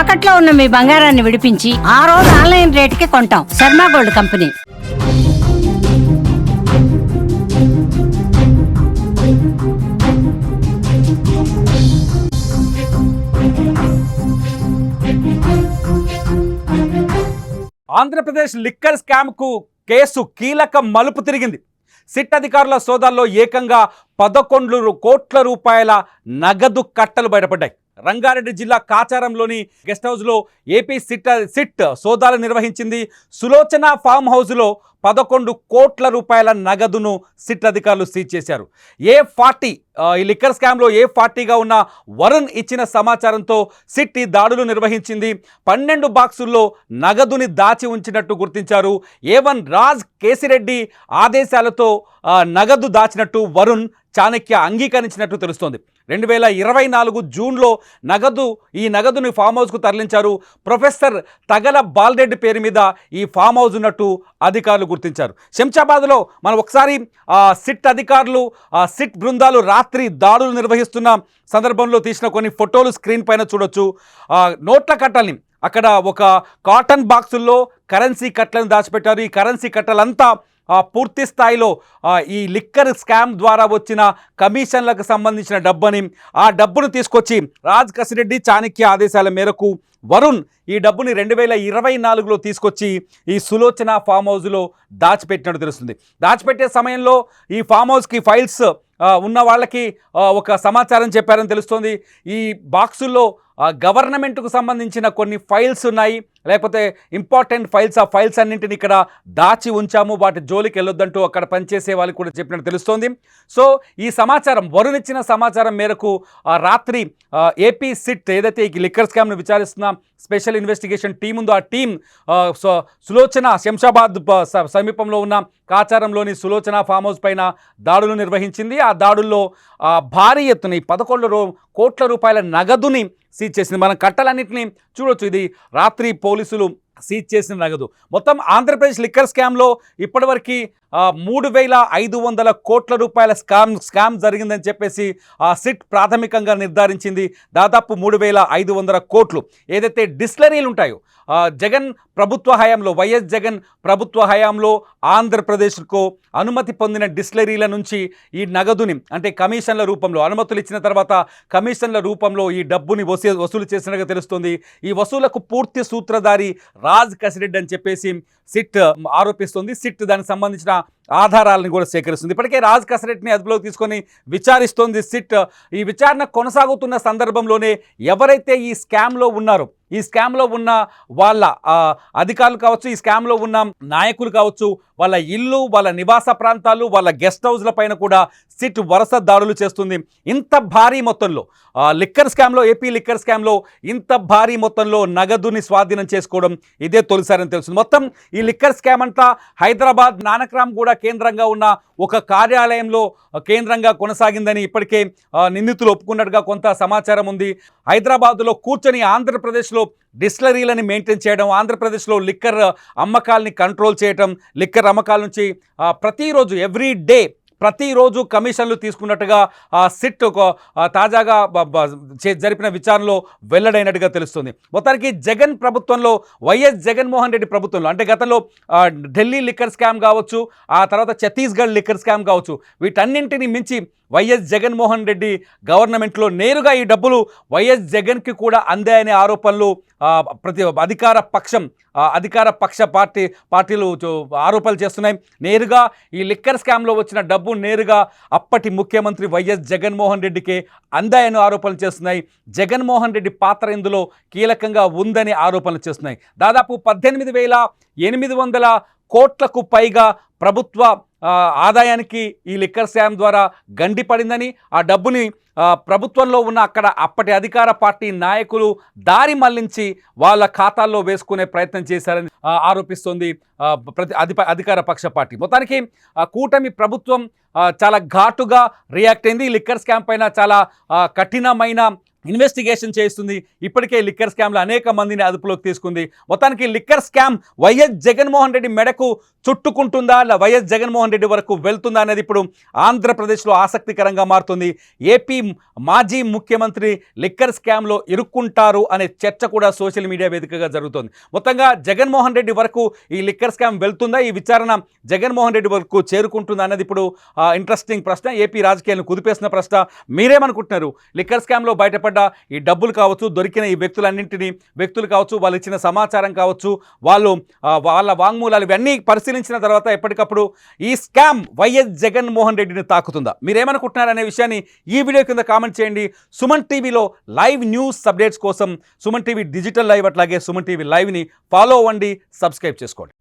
తాకట్లో ఉన్న మీ బంగారాన్ని విడిపించి ఆ రోజు ఆన్లైన్ రేటుకి కొంటాం. Sharma gold company. Andhra Pradesh liquor స్కామ్కు case కీలక మలుపు తిరిగింది. సిట్ అధికారుల సోదాల్లో ఏకంగా పదకొండు కోట్ల రూపాయల నగదు కట్టలు బయటపడ్డాయి. రంగారెడ్డి జిల్లా కాచారంలోని గెస్ట్ హౌస్లో ఏపీ సిట్ సిట్ సోదాలు నిర్వహించింది. సులోచన ఫామ్ హౌస్లో పదకొండు కోట్ల రూపాయల నగదును సిట్ అధికారులు సీజ్ చేశారు. ఏ ఫార్టీ ఈ లిక్కర్ స్కామ్లో ఏ ఫార్టీగా ఉన్న వరుణ్ ఇచ్చిన సమాచారంతో సిట్ ఈ దాడులు నిర్వహించింది. పన్నెండు బాక్సుల్లో నగదుని దాచి ఉంచినట్టు గుర్తించారు. ఏవన్ రాజ్ కేసిరెడ్డి ఆదేశాలతో నగదు దాచినట్టు వరుణ్ చాణక్య అంగీకరించినట్టు తెలుస్తోంది. రెండు వేల ఇరవై నాలుగు జూన్లో నగదు ఈ నగదుని ఫామ్ హౌస్కు తరలించారు. ప్రొఫెసర్ తగల బాల్రెడ్డి పేరు మీద ఈ ఫామ్ హౌస్ ఉన్నట్టు అధికారులు గుర్తించారు. శంషాబాద్లో మనం ఒకసారి సిట్ అధికారులు సిట్ బృందాలు రాత్రి దాడులు నిర్వహిస్తున్న సందర్భంలో తీసిన కొన్ని ఫోటోలు స్క్రీన్ పైన చూడొచ్చు. నోట్ల కట్టల్ని అక్కడ ఒక కాటన్ బాక్సుల్లో కరెన్సీ కట్టలను దాచిపెట్టారు. ఈ కరెన్సీ కట్టలంతా పూర్తి స్థాయిలో ఈ లిక్కర్ స్కామ్ ద్వారా వచ్చిన కమిషన్లకు సంబంధించిన డబ్బుని ఆ డబ్బును తీసుకొచ్చి రాజ్ కసిరెడ్డి చాణక్య ఆదేశాల మేరకు వరుణ్ ఈ డబ్బుని రెండు వేల ఇరవై నాలుగులో తీసుకొచ్చి ఈ సులోచన ఫామ్ హౌస్లో దాచిపెట్టినట్టు తెలుస్తుంది. దాచిపెట్టే సమయంలో ఈ ఫామ్ హౌస్కి ఫైల్స్ ఉన్న వాళ్ళకి ఒక సమాచారం చెప్పారని తెలుస్తోంది. ఈ బాక్సుల్లో గవర్నమెంట్కు సంబంధించిన కొన్ని ఫైల్స్ ఉన్నాయి. లేకపోతే ఇంపార్టెంట్ ఫైల్స్ ఆ ఫైల్స్ అన్నింటిని ఇక్కడ దాచి ఉంచాము వాటి జోలికి వెళ్ళొద్దంటూ అక్కడ పనిచేసే వాళ్ళకి కూడా చెప్పినట్టు తెలుస్తోంది. సో ఈ సమాచారం వరుణ్ ఇచ్చిన సమాచారం మేరకు రాత్రి ఏపీ సిట్ ఏదైతే ఈ లిక్కర్ స్కామ్ను విచారిస్తున్న స్పెషల్ ఇన్వెస్టిగేషన్ టీం ఉందో ఆ టీం సో సులోచన శంషాబాద్ సమీపంలో ఉన్న కాచారంలోని సులోచన ఫామ్ హౌస్ పైన దాడులు నిర్వహించింది. ఆ దాడుల్లో భారీ ఎత్తున ఈ పదకొండు రూ కోట్ల రూపాయల నగదుని సీజ్ చేసింది. మనం కట్టలన్నింటినీ చూడొచ్చు. ఇది రాత్రి പോലീസിലും సీజ్ చేసిన నగదు మొత్తం ఆంధ్రప్రదేశ్ లిక్కర్ స్కామ్లో ఇప్పటివరకు మూడు వేల ఐదు వందల కోట్ల రూపాయల స్కామ్ స్కామ్ జరిగిందని చెప్పేసి ఆ సిట్ ప్రాథమికంగా నిర్ధారించింది. దాదాపు మూడు వేల ఐదు వందల కోట్లు. ఏదైతే డిస్లరీలు ఉంటాయో జగన్ ప్రభుత్వ హయాంలో వైఎస్ జగన్ ప్రభుత్వ హయాంలో ఆంధ్రప్రదేశ్కు అనుమతి పొందిన డిస్లరీల నుంచి ఈ నగదుని అంటే కమిషన్ల రూపంలో అనుమతులు ఇచ్చిన తర్వాత కమిషన్ల రూపంలో ఈ డబ్బుని వసూ వసూలు చేసినట్టుగా తెలుస్తుంది. ఈ వసూలకు పూర్తి సూత్రధారి రాజ్ కసిరెడ్డి అని చెప్పేసి సిట్ ఆరోపిస్తుంది. సిట్ దానికి సంబంధించిన ఆధారాలను కూడా సేకరిస్తుంది. ఇప్పటికే రాజ్ కసరెట్ని అదుపులోకి తీసుకొని విచారిస్తోంది సిట్. ఈ విచారణ కొనసాగుతున్న సందర్భంలోనే ఎవరైతే ఈ స్కామ్లో ఉన్నారో ఈ స్కామ్లో ఉన్న వాళ్ళ అధికారులు కావచ్చు ఈ స్కామ్లో ఉన్న నాయకులు కావచ్చు వాళ్ళ ఇల్లు వాళ్ళ నివాస ప్రాంతాలు వాళ్ళ గెస్ట్ హౌస్ల పైన కూడా సిట్ వరుస దాడులు చేస్తుంది. ఇంత భారీ మొత్తంలో లిక్కర్ స్కామ్లో ఏపీ లిక్కర్ స్కామ్లో ఇంత భారీ మొత్తంలో నగదుని స్వాధీనం చేసుకోవడం ఇదే తొలిసారని తెలుస్తుంది. మొత్తం ఈ లిక్కర్ స్కామ్ అంతా హైదరాబాద్ నానక్రామ్ కూడా కేంద్రంగా ఉన్న ఒక కార్యాలయంలో కేంద్రంగా కొనసాగిందని ఇప్పటికే నిందితులు ఒప్పుకున్నట్టుగా కొంత సమాచారం ఉంది. హైదరాబాద్లో కూర్చొని ఆంధ్రప్రదేశ్లో డిస్లరీలని మెయింటైన్ చేయడం ఆంధ్రప్రదేశ్లో లిక్కర్ అమ్మకాలని కంట్రోల్ చేయడం లిక్కర్ అమ్మకాల నుంచి ప్రతిరోజు ఎవ్రీ డే ప్రతిరోజు కమిషన్లు తీసుకున్నట్టుగా ఆ సిట్ ఒక తాజాగా చే- జరిపిన విచారణలో వెల్లడైనట్టుగా తెలుస్తుంది. మొత్తానికి జగన్ ప్రభుత్వంలో వైఎస్ జగన్మోహన్ రెడ్డి ప్రభుత్వంలో అంటే గతంలో ఢిల్లీ లిక్కర్ స్కామ్ కావచ్చు ఆ తర్వాత ఛత్తీస్గఢ్ లిక్కర్ స్కామ్ కావచ్చు వీటన్నింటిని మించి వైఎస్ జగన్మోహన్ రెడ్డి గవర్నమెంట్లో నేరుగా ఈ డబ్బులు వైఎస్ జగన్కి కూడా అందాయనే ఆరోపణలు ప్రతి అధికార పక్షం అధికార పక్ష పార్టీ పార్టీలు ఆరోపణలు చేస్తున్నాయి. నేరుగా ఈ లిక్కర్ స్కామ్లో వచ్చిన డబ్బు నేరుగా అప్పటి ముఖ్యమంత్రి వైఎస్ జగన్మోహన్ రెడ్డికే అందాయని ఆరోపణలు చేస్తున్నాయి. జగన్మోహన్ రెడ్డి పాత్ర ఇందులో కీలకంగా ఉందని ఆరోపణలు చేస్తున్నాయి. దాదాపు పద్దెనిమిది వేల ఎనిమిది వందల కోట్లకు పైగా ప్రభుత్వ ఆదాయానికి ఈ లిక్కర్ స్కామ్ ద్వారా గండి పడిందని ఆ డబ్బుని ప్రభుత్వంలో ఉన్న అక్కడ అప్పటి అధికార పార్టీ నాయకులు దారి మళ్ళించి వాళ్ళ ఖాతాల్లో వేసుకునే ప్రయత్నం చేశారని ఆరోపిస్తోంది ప్రతి అధిప అధికార పక్ష పార్టీ. మొత్తానికి కూటమి ప్రభుత్వం చాలా ఘాటుగా రియాక్ట్ అయింది. లిక్కర్ స్కామ్ పైన చాలా కఠినమైన ఇన్వెస్టిగేషన్ చేస్తుంది. ఇప్పటికే లిక్కర్ స్కామ్లో అనేక మందిని అదుపులోకి తీసుకుంది. మొత్తానికి liquor scam YS Jaganmohan Reddy మెడకు చుట్టుకుంటుందా? లేదా వైఎస్ జగన్మోహన్ రెడ్డి వరకు వెళ్తుందా అనేది ఇప్పుడు ఆంధ్రప్రదేశ్లో ఆసక్తికరంగా మారుతుంది. ఏపీ మాజీ ముఖ్యమంత్రి లిక్కర్ స్కామ్లో ఇరుక్కుంటారు అనే చర్చ కూడా సోషల్ మీడియా వేదికగా జరుగుతోంది. మొత్తంగా జగన్మోహన్ రెడ్డి వరకు ఈ లిక్కర్ స్కామ్ వెళ్తుందా? ఈ విచారణ జగన్మోహన్ రెడ్డి వరకు చేరుకుంటుందా అనేది ఇప్పుడు ఇంట్రెస్టింగ్ ప్రశ్న. ఏపీ రాజకీయాలను కుదిపేసిన ప్రశ్న. మీరేమనుకుంటున్నారు? లిక్కర్ స్కామ్లో బయటపడి పడ్డ ఈ డబ్బులు కావచ్చు దొరికిన ఈ వ్యక్తులన్నింటినీ వ్యక్తులు కావచ్చు వాళ్ళు ఇచ్చిన సమాచారం కావచ్చు వాళ్ళు వాళ్ళ వాంగ్మూలాలు ఇవన్నీ పరిశీలించిన తర్వాత ఎప్పటికప్పుడు ఈ స్కామ్ వైఎస్ జగన్మోహన్ రెడ్డిని తాకుతుందా? మీరేమనుకుంటున్నారనే విషయాన్ని ఈ వీడియో కింద కామెంట్ చేయండి. సుమన్ టీవీలో లైవ్ న్యూస్ అప్డేట్స్ కోసం సుమన్ టీవీ డిజిటల్ లైవ్ అట్లాగే సుమన్ టీవీ లైవ్ని ఫాలో అవ్వండి సబ్స్క్రైబ్ చేసుకోండి.